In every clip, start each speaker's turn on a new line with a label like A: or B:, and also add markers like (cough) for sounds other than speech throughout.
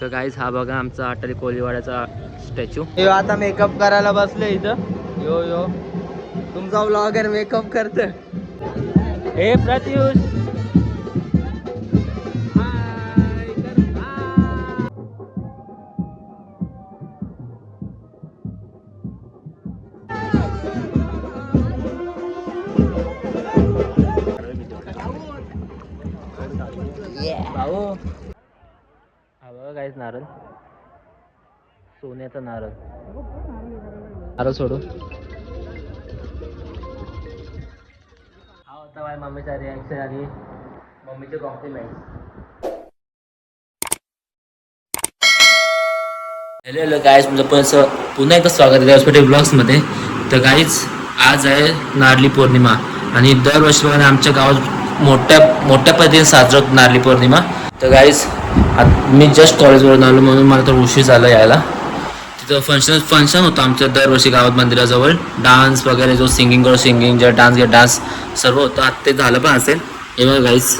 A: तर गाईज हा बघा आमचा अटारी कोलीवाड्याचा स्टॅच्यू
B: यो आता मेकअप करायला बसले इथं. Yo yo. तुमचा ब्लॉगर मेकअप करत
A: हे प्रत्युष. भाऊ हा काहीच नारळ सोन्याचा नारळ नारळ सोडू. हा होता माझ्या मम्मीचा रिॲक्शन आणि मम्मीचे कॉम्प्लिमेंट हॅलो हॅलो गाईज तुमचं पण असं पुन्हा एकदा स्वागत आहे व्यासपीठ ब्लॉग्समध्ये तर गाईज आज आहे नारळी पौर्णिमा आणि दरवर्षीप्रमाणे आमच्या गावात मोठ्या मोठ्या पद्धतीने साजरा होतो नारळी पौर्णिमा. तर गाईज मी जस्ट कॉलेजवरून आलो म्हणून मला तर उशीर झाला यायला. तिथं फंक्शन फंक्शन होतं आमच्या दरवर्षी गावात मंदिराजवळ. डान्स वगैरे जो सिंगिंग करो सिंगिंग जे डान्स घे डान्स सर्व होतं. आता ते झालं पण असेल. हे गाईज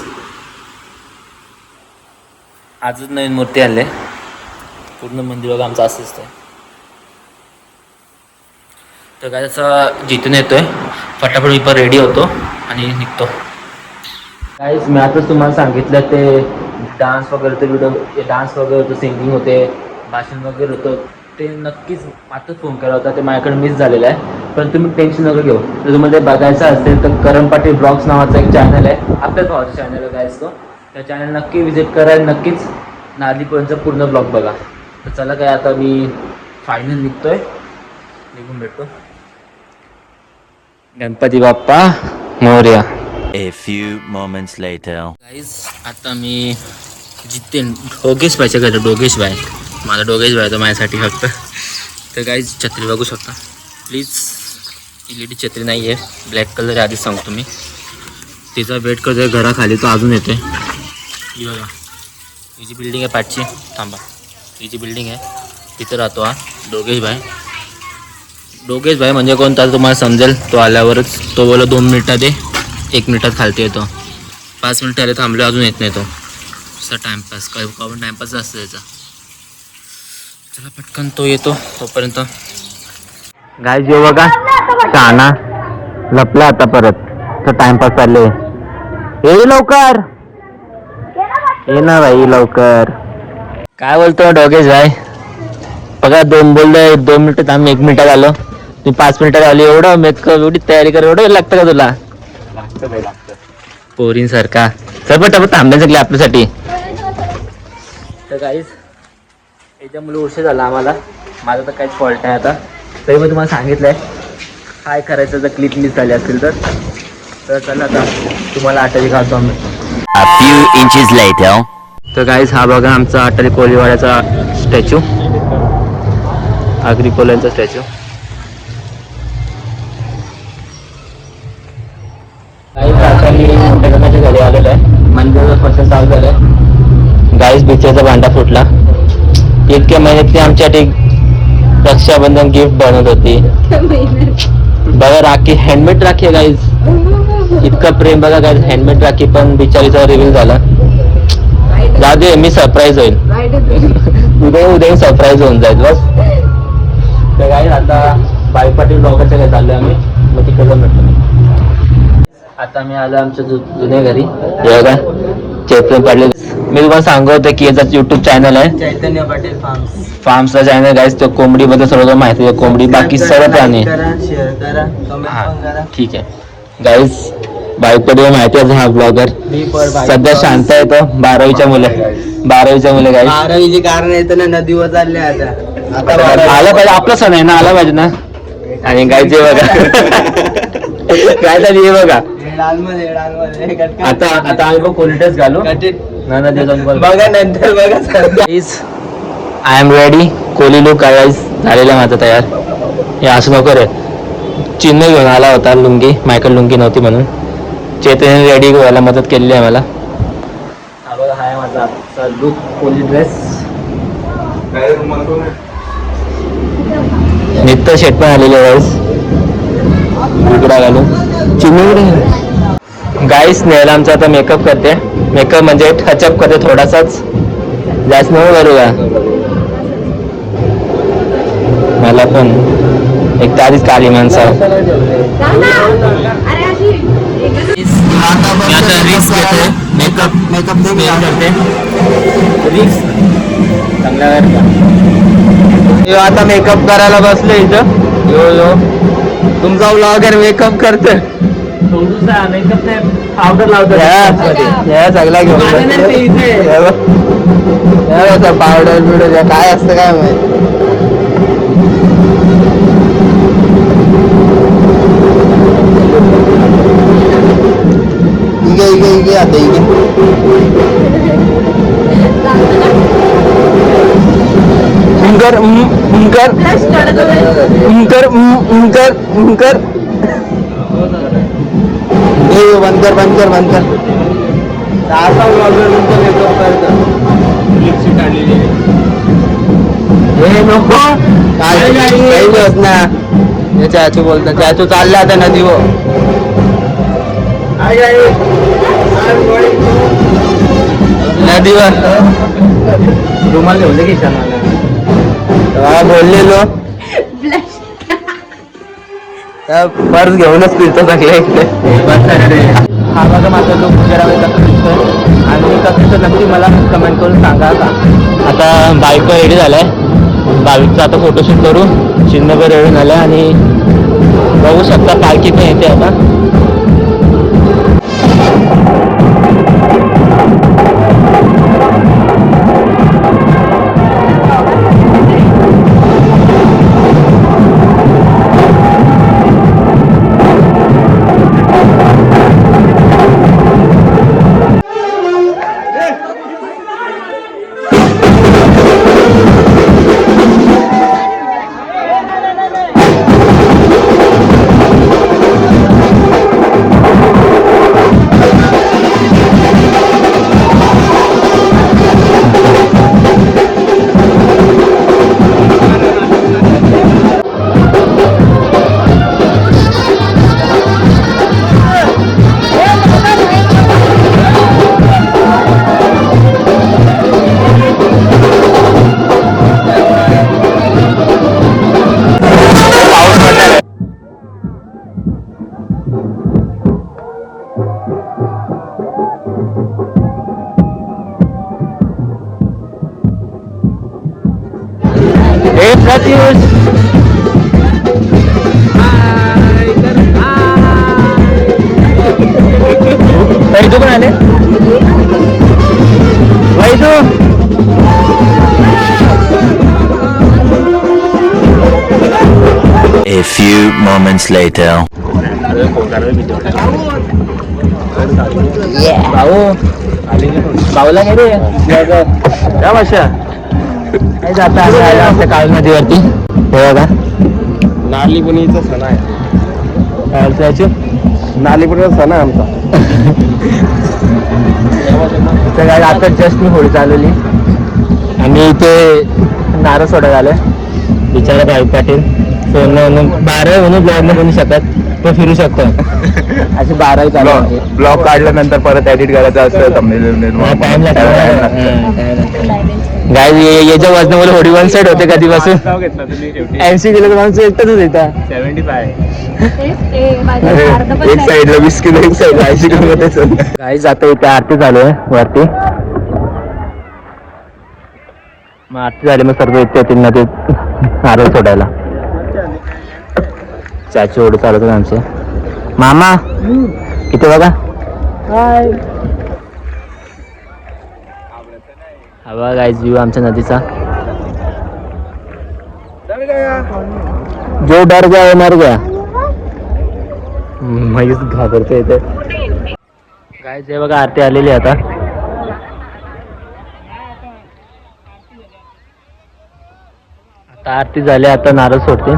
A: आजच नवीन मूर्ती आले पूर्ण मंदिर बघा आमचं असंच आहे. तर काय असं जिथून येतोय फटाफट मी पण रेडी होतो आणि निघतो. काहीच मी आताच तुम्हाला सांगितलं ते डान्स वगैरे तर व्हिडिओ डान्स वगैरे होतं सिंगिंग होते भाषण वगैरे होतं. ते नक्कीच आताच फोन केला होता ते माझ्याकडे मिस झालेलं आहे. पण तुम्ही टेन्शन नका घेऊ. जर तुम्हाला ते बघायचं असेल तर करण पाटील ब्लॉग्स नावाचा एक चॅनल आहे. आपल्याच भावाचा चॅनल आहे तो. त्या चॅनल नक्की विजिट करा आणि नक्कीच नारळीपर्यंतचा पूर्ण ब्लॉग बघा. तर चला काय आता मी फायनल निघतोय. निघून भेटतो. Ganpati Bappa Morya.
C: A few moments later.
A: Guys आता मी जितेन. डोगेश बायच्या घरी डोगेश बाय. माझा डोगेश बाय तो माझ्यासाठी फक्त. तर गाईज छत्री बघू शकता. प्लीज एल ई डी छत्री नाही आहे ब्लॅक कलर आधीच सांगतो मी. तिचा वेट करतो घराखाली तो अजून येतो आहे बघा. ही जी बिल्डिंग आहे पाठची थांबा. ही जी बिल्डिंग आहे तिथं राहतो हा डोगेश भाई डोगेश भाई म्हणजे कोणता तुम्हाला समजेल? तो आल्यावरच तो बोला दोन मिनिटात दे. एक मिनिटात खालती येतो. पाच मिनिटं आले थांबले अजून येत नाही तो. असा टाइमपास काय पण टाइमपास असतं त्याचा. चला पटकन तो येतो तोपर्यंत. गाय जेव बघा. शहाणा लपला आता परत. तर टाइमपास चालले ये लवकर. ये ना भाई लवकर. काय बोलतो डोगेश भाई? बघा दोन बोललोय दोन मिनिटात आम्ही एक मिनिटात आलो. तुम्ही पाच मिनिटात आली. एवढं मेकअप एवढी तयारी कर एवढं लागतं का तुला? पोरींसारखा. चल पण थांबण्याचं लागले आपल्यासाठी. तर काहीच उशीर झाला आम्हाला. माझा तर काहीच फॉल्ट नाही आता. तरी मी तुम्हाला सांगितलंय काय करायचं जर क्लिप मिस झाली असतील तर. तर चला आता तुम्हाला आठवडी घालतो आम्ही.
C: Inches later.
A: तर गाईज हा बघा आमचा अटारी कोलीवाड्याचा स्टॅच्यू आगरी कोल्यांचा स्टॅच्यू आहे मंदिराचं चालू झालंय. गाईज बिचाचा भांडा फुटला. इतक्या महिन्यातली आमच्यासाठी रक्षाबंधन गिफ्ट बनवत होती. बघा राखी हँडमेड राखी आहे गाईज इतकं प्रेम बघा गाईज हँडमेड राखी पण बिचारीचा रिव्हील झाला. जाऊ दे मी सरप्राईज होईल. उद्या उद्या सरप्राईज होऊन जाईल बस. तर गाईज आता बाई पाटील डॉक्टरच्या घरी चाललोय आम्ही. मग तिकडे जाऊन भेटतो आता मी आलो आमच्या जु- जुन्या घरी. बघा. चैत्र पडले मी तुम्हाला सांगत होतं की याचा युट्यूब चॅनल आहे.
B: चैतन्य पाटील फार्म्स
A: फार्मचा चॅनल गाईस तो कोंबडी बद्दल सर्व माहिती आहे. कोंबडी बाकी सर्व प्राणी.
B: करा शेअर करा कमेंट
A: हा
B: पण करा.
A: ठीक आहे. गाईस बाईकडे माहिती आहे हा ब्लॉगर
B: मी
A: सध्या शांत आहे तो. बारावीच्या मुले. बारावीच्या मुले गाईस
B: बारावीचे कारण येतं ना नदीवर चालले आता. आता बारावी
A: आला पाहिजे. आपला सण आहे ना आला पाहिजे ना. आणि गायचे बघा. काय झाली हे बघा. (laughs) (laughs) आता आता आम्ही कोलिटच घालू.
B: बघा नंतर बघा.
A: I'm ready Koli look guys झालेला आहे माझा तयार. हे असं नको रे. चिन्ह घेऊन आला होता लुंगी. मायकल लुंगी नव्हती म्हणून. चेतने रेडी व्हायला मदत केलेली आहे मला. बघा आहे माझा आजचा लुक कोली ड्रेस नित्य शेट पण आलेले उघडा घालून चिमणी गाईस नेहला आमचा आता मेकअप करते. मेकअप म्हणजे टचअप करते थोडासाच. जास्त नको करू का मला पण. एक तर आधीच काली माणसं मेकअप मेकअप करते. रिक्स
B: आता मेकअप करायला बसले इथं. Yo yo. तुमचा ब्लॉगर मेकअप करत
A: पावडर लावतो
B: या सगळा घेऊन पावडर बिवडर काय असतं काय माहिती? इगे इगे इगे आता इगे. उमकर उमकर उम- उमकर उमकर हे बंद कर बंद कर बंद कर असा vlogger तुमचा makeup करतो. हे नको. काही काही होत ना. हे चाचू बोलतात. चाचू चालला आता नदी हो नदीवर.
A: रुमाल ठेवले की
B: हा बोललेलो पर्स घेऊनच फिरतो सगळे
A: हा बघा माझा लोक जरा कसं दिसतोय आणि कसं दिसतं नक्की मला कमेंट करून सांगा का आता बाईक रेडी झालाय. बाईकचा आता फोटोशूट करू. चिन्हभर रेडी झालाय आणि बघू शकता पण येते आता. हे प्रत्युष वैदू पण आले वैदू
C: A few moments later.
A: भाऊ भाऊला काय रे या भाषा काय जाता आलो आमच्या काळ नदीवरती हे बघा.
B: नालीपुणीचा सण आहे.
A: काय
B: सण आहे आमचा.
A: तर काय आता जस्ट मी होळी चालवली. आम्ही इथे नारळ सोडा झालोय बिचारा भाई पाटील. सोनं म्हणून बारा म्हणून ब्लॉग नाही बनू शकत तो फिरू शकतो. अशी बाराही चालू आहे.
B: ब्लॉग काढल्यानंतर परत एडिट करायचं असतं
A: टाइम लागतो. गाय याच्या वजनामुळे होडी वन साईड होते कधीपासून
B: घेतला तुम्ही
A: ऐंशी किलो माणसं एकटाच येतात
B: सेव्हन्टी फाय
D: एक
B: एक साईडला वीस किलो एक साईडला ऐंशी किलो मध्ये
A: गाई जातो इथे आरती चालू आहे वरती. मग आरती झाली मग सर्व इथे येतील नदीत नारळ सोडायला. चाची ओढे चालवतात आमचे. मामा इथे बघा. हवा गायज व्ह्यू आमच्या नदीचा. जो डर गया वो मर गया. म्हैस घाबरते इथे. गाय जे बघा आरती आलेली आहे आता. आता आरती झाली आता नारळ सोडते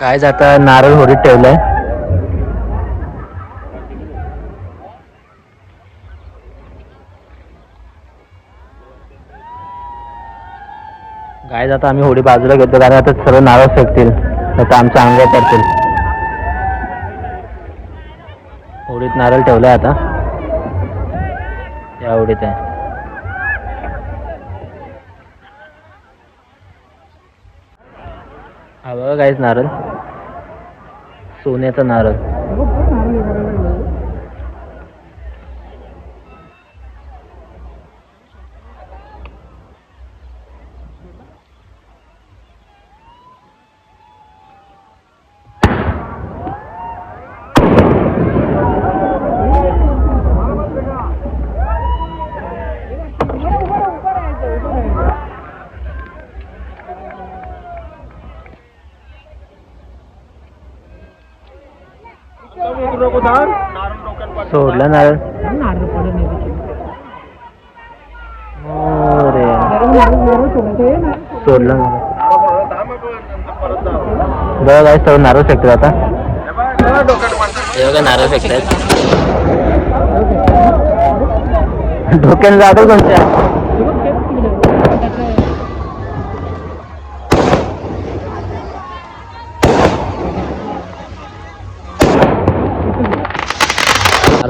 A: काय जाता नारळ होडीत ठेवलंय. गाय जाता आम्ही होडी बाजूला घेतो कारण आता सर्व नारळ फेकतील. तर आमच्या अंगावर पडतील. होडीत नारळ ठेवलाय आता. या होडीत आहे. हा बघा काहीच नारळ. सोन्याचा नारळ. सोडला नारळ. सोडला बघा काय सर्व नारळ फेकतात आता. हे बघा नारळ फेकतात डोक्याने जातो कोणत्या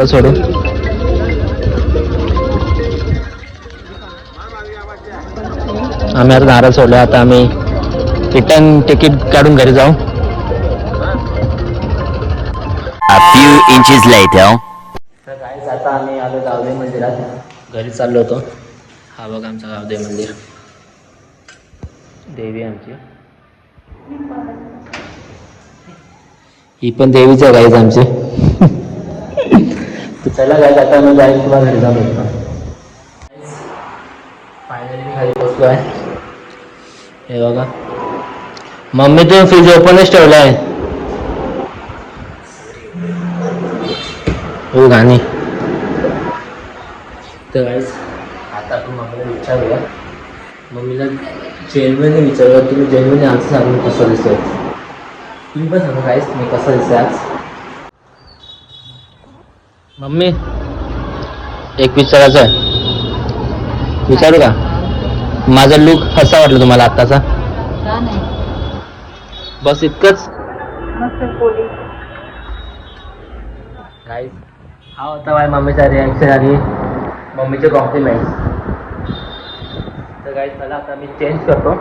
A: नारळ सोडू आम्ही आता नारळ सोडलो. आता आम्ही रिटर्न तिकीट काढून घरी जाऊ.
C: A few inches later.
A: तर काय आता आम्ही आलो मंदिरात. घरी चाललो होतो. हा बघा आमचा गावदेव मंदिर. देवी आमची. ही पण देवीच आहे गाईज आमची. चला आता आम्ही जाईल तुला घरी जाऊ शकतो फायनली मी घरी आहे. हे बघा. मम्मी तुम्ही फ्रीज ओपनच ठेवला आहे. हो गाणी तर गाईज आता आपण मम्मीला विचारूया. मम्मीला जेन्युअनली विचारूया तुम्ही जेन्युअनली आन्सर सांगून कसं दिसतोय? तुम्ही पण सांगा गाईज मी कसं दिसतोय आज? मम्मी एक विचारायचं आहे विचारू का? माझा लुक कसा वाटला तुम्हाला आत्ताचा? बस इतकंच. गाईज हा होता माझ्या मम्मीचा रिॲक्शन आणि मम्मीचे कॉम्प्लिमेंट्स तर गाईज मला आता मी चेंज करतो.